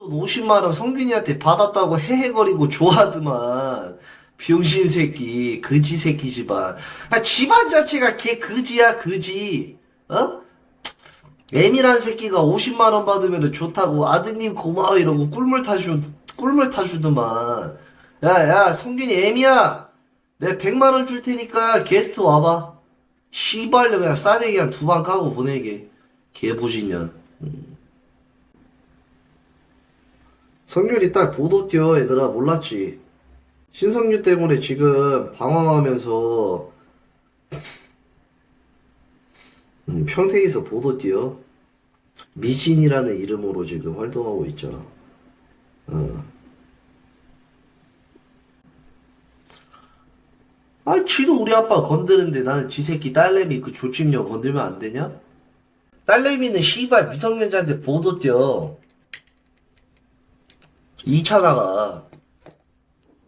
50만원 성균이한테 받았다고 헤헤거리고 좋아하더만. 병신 새끼, 거지 새끼 집안. 아, 집안 자체가 개 거지야, 거지. 어? 애미란 새끼가 50만원 받으면 좋다고 아드님 고마워 이러고 꿀물 타주, 꿀물 타주더만. 야, 야, 성균이 애미야. 내 100만원 줄 테니까 게스트 와봐. 씨발려 그냥 싸대기 한 두 방 까고 보내게. 개보시년. 음. 성균이 딸 보도 뛰어 얘들아 몰랐지. 신성균 때문에 지금 방황하면서 음, 평택에서 보도 뛰어 미진이라는 이름으로 지금 활동하고 있잖아. 어. 아, 지도 우리 아빠 건드는데 나는 지 새끼 딸내미 그 조집녀 건들면 안 되냐? 딸내미는 씨발 미성년자한테 보도 뛰어. 2차 나가.